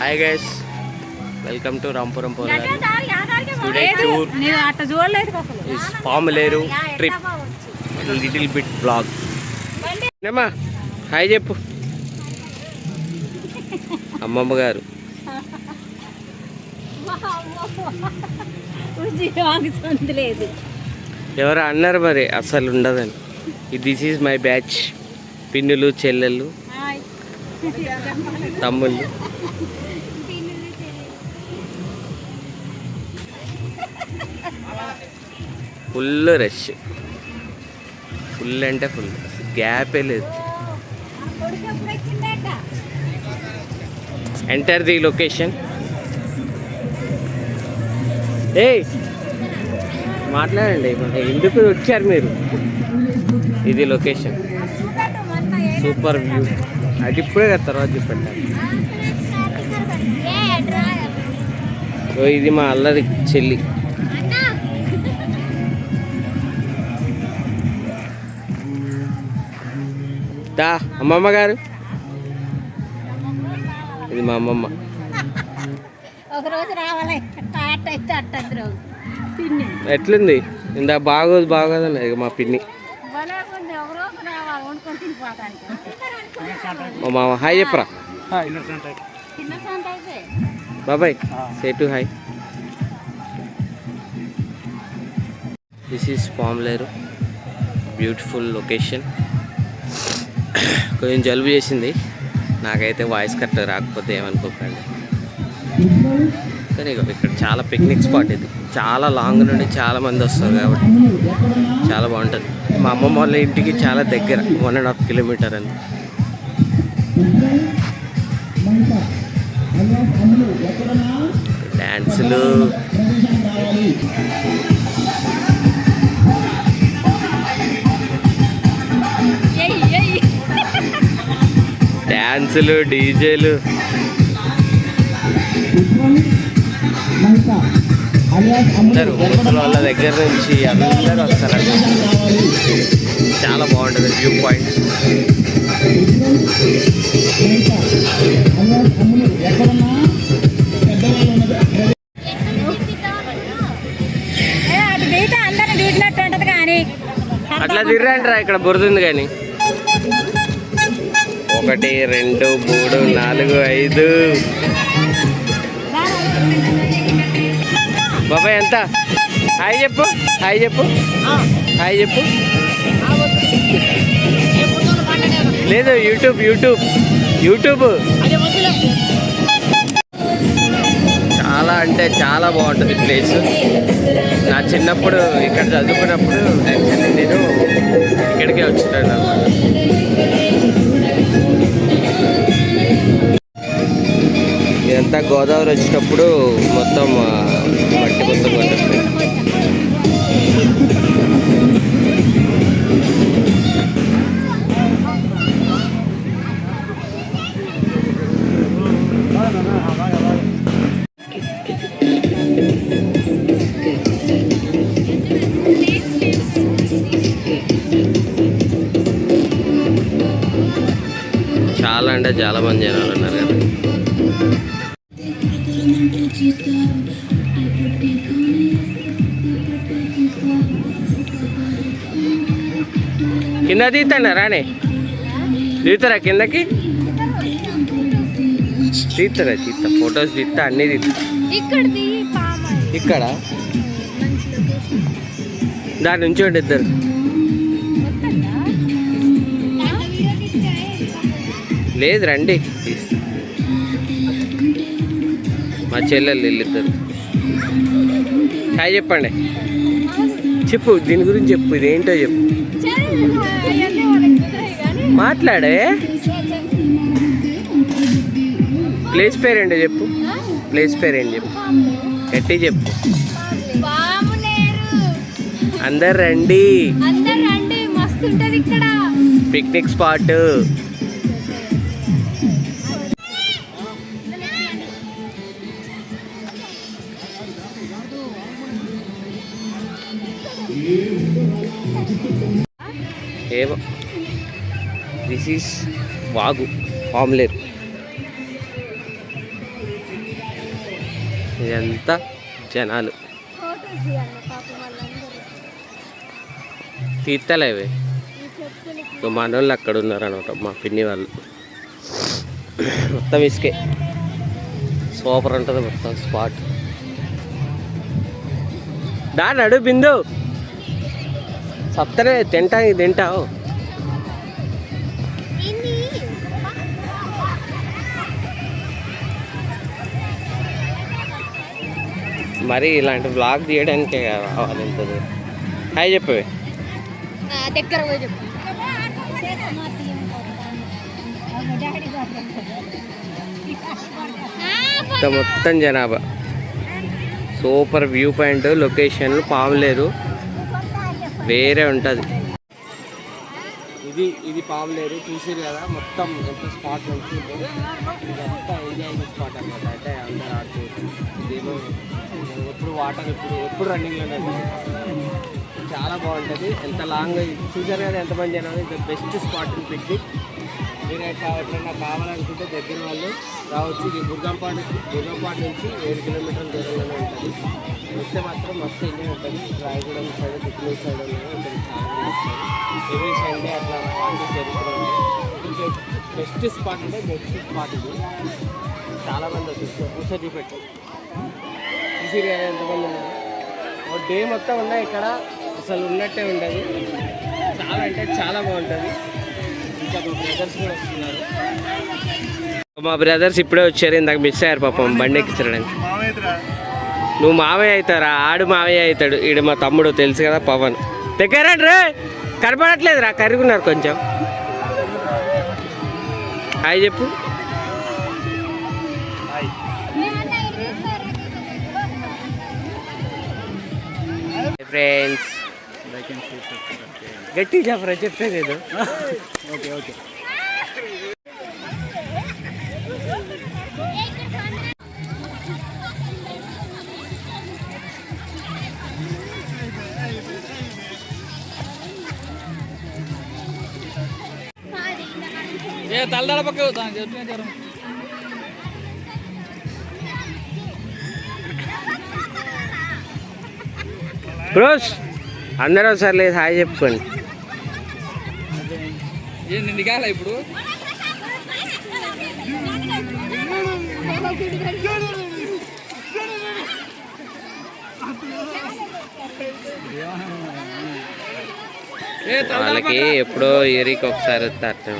Hi guys welcome to Rampuram today tour is Pamuleru trip little bit blog ఏమా hi చెప్పు. అమ్మమ్మ గారు. ఎవరు అన్నారు మరి? అసలు ఉండదని. దిస్ ఈజ్ మై బ్యాచ్ పిన్నులు చెల్లెళ్ళు. తమ్ముళ్ళు. Full rush. ఫుల్ అంటే ఫుల్. గ్యాపే లేదు. ఎంటర్ ది లొకేషన్ ఏయ్! మాట్లాడండి. ఎందుకు వచ్చారు మీరు? ఇది లొకేషన్ సూపర్ వ్యూ అది ఇప్పుడే కదా తర్వాత ఓ ఇది మా అల్లరి చెల్లి. దా అమ్మమ్మ గారు. ఇది మా అమ్మమ్మ. ఒక రోజు. రావాలి ఎట్లుంది? ఇందా బాగోదు బాగోదు మా పిన్ని. మా మామ హాయ్ చెప్పరా? చిన్న సొంత అయితే. బాబాయ్ సేటు hi. This is Pamuleru beautiful location కొంచెం జలుబు చేసింది. నాకైతే వాయిస్ కట్ రాకపోతే ఏమనుకోకండి. కానీ ఇక ఇక్కడ చాలా పిక్నిక్ స్పాట్ ఇది. చాలా లాంగ్ నుండి చాలా మంది వస్తారు కాబట్టి చాలా బాగుంటుంది. మా అమ్మమ్మ వాళ్ళ ఇంటికి చాలా దగ్గర వన్ అండ్ హాఫ్ కిలోమీటర్ అని. డ్యాన్సులు డ్యాన్సులు డీజేలు అందరు ముసలి వాళ్ళ దగ్గర నుంచి అందరూ వస్తారు చాలా బాగుంటుంది వ్యూ పాయింట్ అట్లా తిర్రంటారా ఇక్కడ బురదుంది కానీ. ఒకటి రెండు మూడు నాలుగు ఐదు. బాబాయ్ ఎంత? హాయ్ చెప్పు హాయ్ చెప్పు. హాయ్ చెప్పు. లేదు యూట్యూబ్ యూట్యూబ్ యూట్యూబ్ చాలా అంటే చాలా బాగుంటుంది ప్లేస్. నా చిన్నప్పుడు ఇక్కడ చదువుకున్నప్పుడు యాక్చువల్లీ నేను ఇక్కడికే వచ్చినాను అనమాట ఇదంతా గోదావరి వచ్చినప్పుడు మొత్తం మట్టి మొత్తం ఉంటుంది చాలా అంటే చాలా మంది జనాలు ఉన్నారు కదా. కింద తీస్తాను రానే తీస్తారా కిందకి? తీస్తారా తీస్తా ఫొటోస్ తీస్తా అన్నీ తీస్తా ఇక్కడ దాని నుంచి ఇద్దరు. లేదు రండి. మా చెల్లెళ్ళు వెళ్ళిద్దరు. హాయ్ చెప్పండి. చెప్పు దీని గురించి చెప్పు ఇదేంటో చెప్పు. మాట్లాడే. ప్లేస్ పేరేంటో చెప్పు. ప్లేస్ పేరేంటి చెప్పు. గట్టి చెప్పు. అందరు రండి. Picnic spot. ఏమో. దిస్ ఈస్ వాగు పామ్లేరు ఇదంతా జనాలు. తీర్థలేవే తీర్తలేవి మన వాళ్ళు అక్కడ ఉన్నారు అనమాట మా పిన్ని వాళ్ళు. మొత్తం ఇసుకే. సూపర్ ఉంటుంది మొత్తం స్పాట్. దా నడు బిందు. సత్తనే తింటానికి తింటావు. మరి ఇలాంటి బ్లాగ్ తీయడానికే రావాలి ఇంత దూరం హాయ్ చెప్పవే దగ్గర పోయి చెప్పు. ఇంత మొత్తం జనాభా. Super view point location Pamuleru వేరే ఉంటుంది. ఇది ఇది పాములేరు చూసారు కదా మొత్తం ఎంత స్పాట్ మంచిగా ఇదంతా ఎంజాయింగ్ స్పాట్ అనమాట అంటే అందరు ఆడుతూ ఇదేమో ఎప్పుడు వాటర్ ఎప్పుడు ఎప్పుడు రన్నింగ్లోనే ఉంటుంది. చాలా బాగుంటుంది. ఎంత లాంగ్ చూసారు కదా ఎంతమంది జనాలు? ఇది బెస్ట్ స్పాట్ పిక్నిక్ మీరు ఎట్లా కావాలనుకుంటే దగ్గర వాళ్ళు రావచ్చు. ఇది బుర్గంపాడు బుర్గంపాడు నుంచి ఏడు కిలోమీటర్ల దూరంలోనే ఉంటుంది. చూస్తే మాత్రం మస్తు ఎంజాయ్ ఉంటుంది. రాయగూడెం సైడ్ దుక్కులూరు సైడ్ ఉన్నాయి ఉంటుంది. చాలా ఎవ్రీ సండే అట్లా పార్టీస్ జరుగుతున్నాయి బెస్ట్ స్పాట్ అంటే బెస్ట్ స్పాట్ ఇది. చాలా మంది వస్తారు. చూపెట్టు. చూసి ఎంతమంది ఉన్నారు? డే మొత్తం ఉన్నాయి ఇక్కడ. అసలు ఉన్నట్టే ఉండదు. చాలా అంటే చాలా బాగుంటుంది. ఇంకా మా బ్రదర్స్ కూడా వస్తున్నారు. మా బ్రదర్స్ ఇప్పుడే వచ్చారు. ఇందాక మిస్ అయ్యారు పాపం. బండి ఎక్కించడానికి. నువ్వు మావయ్య అవుతారా? ఆడు మావయ్య అవుతాడు. ఈడు మా తమ్ముడు తెలుసు కదా పవన్. దగ్గర రే! కనపడట్లేదు రా కరుగున్నారు కొంచెం. హాయ్ చెప్పు. ఫ్రెండ్స్. గట్టి చెప్పరా చెప్పేది ఓకే ఓకే. ఏ తలదల పక్క చెప్తున్నా జ్వరం. బ్రోస్ అందరూ ఒకసారి లేదు హాయ్ చెప్పుకోండి. ఏంది దిగాల ఇప్పుడు. వాళ్ళకి ఎప్పుడో ఏరికి ఒకసారి అట్లే